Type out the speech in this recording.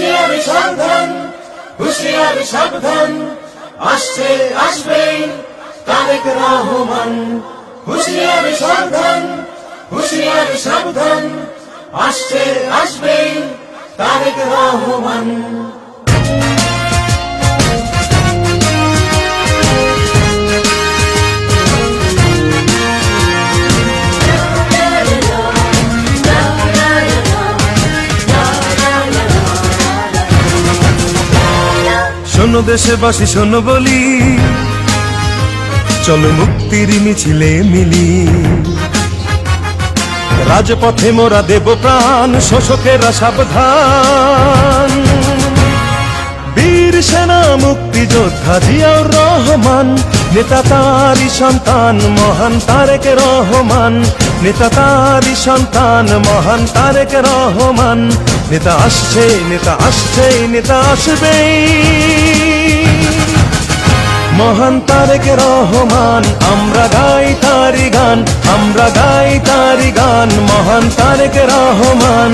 হুশিয়ার সাবধান, হুশিয়ারি সাবধান। আসছে আসবে তারেক রহমান। হুশিয়ারি সাবধান হুশিয়ারি সাবধান। আসছে আসবে তারেক রহমান। শোনো বাসি শোনো বলি। চলো মুক্তির মিছিলে মিলি। রাজপথে মোরা দেব প্রাণ, শোষকেরা সাবধান। বীর সেনা, মুক্তিযোদ্ধা জিয়াউর রহমান নেতা তারি সন্তান, মহান তারেক রহমান। নেতা তারি সন্তান, মহান তারেক রহমান। নেতা আসছে নেতা আসছে, নেতা আসবেই। মহান তারেক রহমান, আমরা গাই তারি গান, আমরা গাই তারি গান, মহান তারেক রহমান।